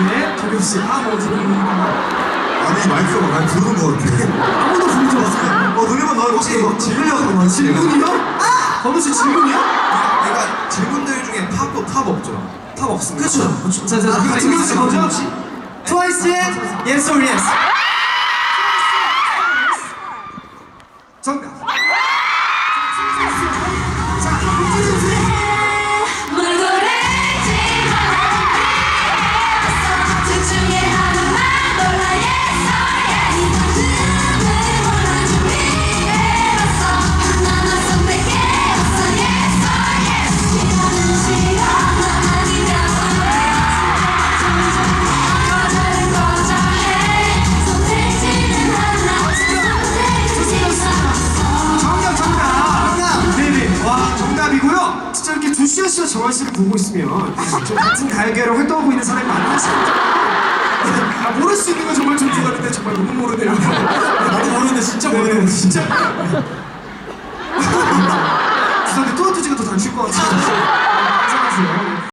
혹시 아 뭐지 아니 마이크가 많이 부르는 것 같아. 아무도 부르지 마세요 어 노래만 나와도 혹시 막 질리려고 그러지? 질문이요? 아! 건우 씨 질문이요? 내가 질문들 중에 탑도 탑 없죠. 탑 없습니다. 그쵸 자자 아, 이거 이거 들려주시 이거 먼저 혹시? 트와이스의 Yes or Yes 정답 이렇게 두시아 씨와 정한 씨를 보고 있으면 좀 같은 가요계로 활동하고 있는 사람이 많으시죠 아, 모를 수 있는 건 정말 존중하는데 정말 너무 모르네요. 나도 모르는데 진짜 모르네요. 진짜. 죄송한데 뚜아뚜지가 더 단추일 것 같아요